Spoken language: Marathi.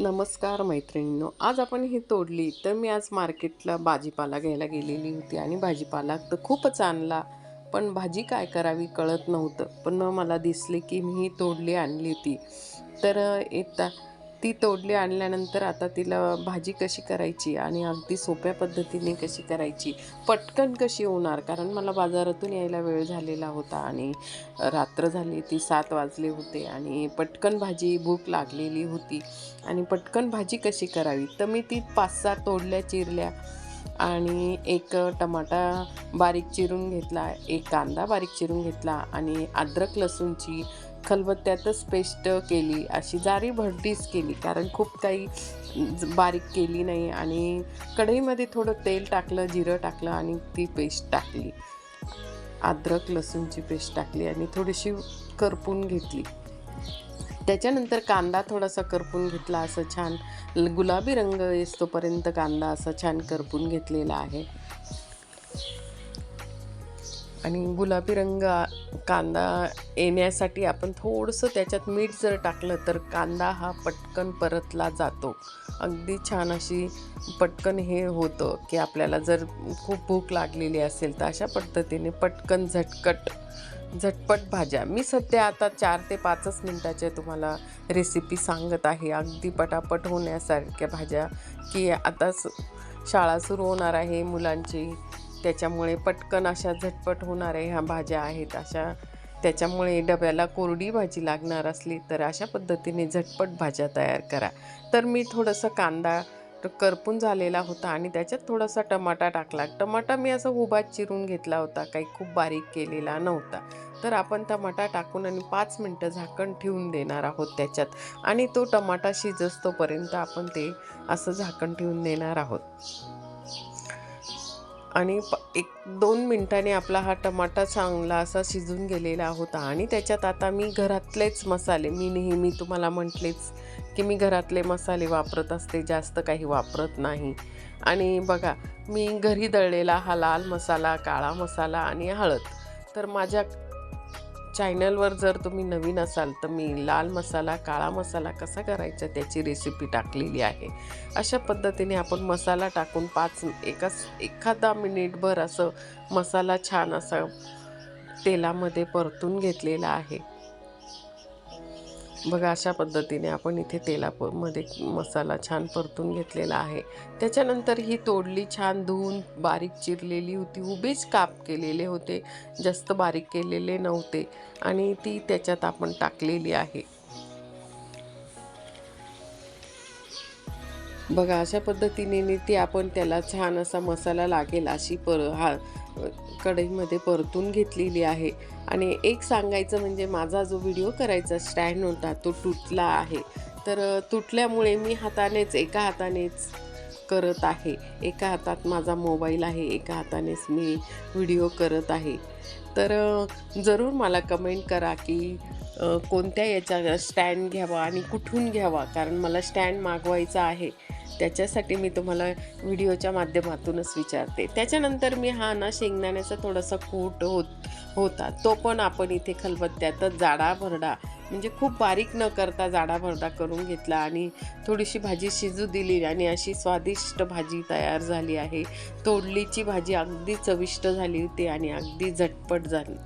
नमस्कार मैत्रिणींनो आज आपण ही तोडली तर मी आज मार्केटला भाजीपाला घ्यायला गेलेली होती आणि भाजीपाला तर खूपच आणला पण भाजी काय करावी कळत नव्हतं. पण मला दिसले की मी ही तोडली आणली होती. तर येता ती तोडली आणल्यानंतर आता तिला भाजी कशी करायची आणि अगदी सोप्या पद्धतीने कशी करायची पटकन कशी होणार? कारण मला बाजारातून यायला वेळ झालेला होता आणि रात्र झाली ती सात वाजले होते आणि पटकन भाजी भूक लागलेली होती आणि पटकन भाजी कशी करावी? तर मी ती पाच सहा तोडल्या चिरल्या आणि एक टमाटा बारीक चिरून घेतला एक कांदा बारीक चिरून घेतला आणि अद्रक लसूणची खलबत्त्यातच पेस्ट केली अशी जारी भरडीच केली कारण खूप काही बारीक केली नाही आणि कढईमध्ये थोडं तेल टाकलं जिरं टाकलं आणि ती पेस्ट टाकली. अद्रक लसूणची पेस्ट टाकली आणि थोडीशी करपून घेतली. त्याच्यानंतर कांदा थोडासा करपून घेतला असं छान गुलाबी रंग येतोपर्यंत कांदा असा छान करपून घेतलेला आहे. आणि गुलाबी रंग कांदा येण्यासाठी आपण थोडंसं त्याच्यात मीठ जर टाकलं तर कांदा हा पटकन परतला जातो. अगदी छान अशी पटकन हे होतं की आपल्याला जर खूप भूक लागलेली असेल तर अशा पद्धतीने पटकन झटकट झटपट भाज्या. मी सध्या आता चार ते पाचच मिनटाच्या तुम्हाला रेसिपी सांगत आहे. अगदी पटापट होण्यासारख्या भाज्या की आता स- शाळा सुरू होणार आहे मुलांची. त्याच्यामुळे पटकन अशा झटपट होणाऱ्या ह्या भाज्या आहेत अशा त्याच्यामुळे डब्याला कोरडी भाजी लागणार असली तर अशा पद्धतीने झटपट भाज्या तयार करा. तर मी थोडंसं कांदा करपून झालेला होता आणि त्याच्यात थोडासा टमाटा टाकला. टमाटा मी असा उभा चिरून घेतला होता काही खूप बारीक केलेला नव्हता. तर आपण टमाटा टाकून आणि पाच मिनटं झाकण ठेवून देणार आहोत त्याच्यात आणि तो टमाटा शिजस्तोपर्यंत आपण ते असं झाकण ठेवून देणार आहोत. आणि प एक दोन मिनटाने आपला हा टमाटा चांगला असा शिजून गेलेला होता. आणि त्याच्यात आता मी घरातलेच मसाले मी नेहमी तुम्हाला म्हटलेच की मी घरातले मसाले वापरत असते जास्त काही वापरत नाही. आणि बघा मी घरी दळलेला हा लाल मसाला काळा मसाला आणि हळद. तर माझ्या चॅनलवर जर तुम्ही नवीन असाल तर मी लाल मसाला काळा मसाला कसा करायचा त्याची रेसिपी टाकलेली आहे. अशा पद्धतीने आपण मसाला टाकून पाच एका एखादा मिनिटभर असं मसाला छान असा तेलामध्ये परतून घेतलेला आहे. बघा अशा पद्धतीने आपण इथे तेलामध्ये मसाला छान परतून घेतलेला आहे. त्याच्यानंतर ही तोडली छान धुवून बारीक चिरलेली होती. उभेच काप केलेले होते. जास्त बारीक केलेले नव्हते. आणि ती त्याच्यात आपण टाकलेली आहे. बघा अशा पद्धतीने ती आपण त्याला छान असा मसाला लागेल अशी पर हा कढईमध्ये परतून घेतलेली आहे. आणि एक सांगायचं म्हणजे माझा जो व्हिडिओ करायचा स्टँड होता तो तुटला आहे. तर तुटल्यामुळे मी हातानेच एका हातानेच करत आहे. एका हातात माझा मोबाईल आहे एका हातानेच मी व्हिडिओ करत आहे. तर जरूर मला कमेंट करा की कोणत्या याच्या स्टँड घ्यावा आणि कुठून घ्यावा? कारण मला स्टँड मागवायचा आहे. त्याच्यासाठी मी तुम्हाला व्हिडिओच्या माध्यमातूनच विचारते. त्याच्यानंतर मी हा ना शेंगदाण्याचा थोडासा कूट होत होता. तो पण आपण इथे खलबत्त्यातच जाडा भरडा म्हणजे खूप बारीक न करता जाडा भरडा करून घेतला आणि थोडीशी भाजी शिजू दिली आणि अशी स्वादिष्ट भाजी तयार झाली आहे. तोडलीची भाजी अगदी चविष्ट झाली होती आणि अगदी झटपट झाली.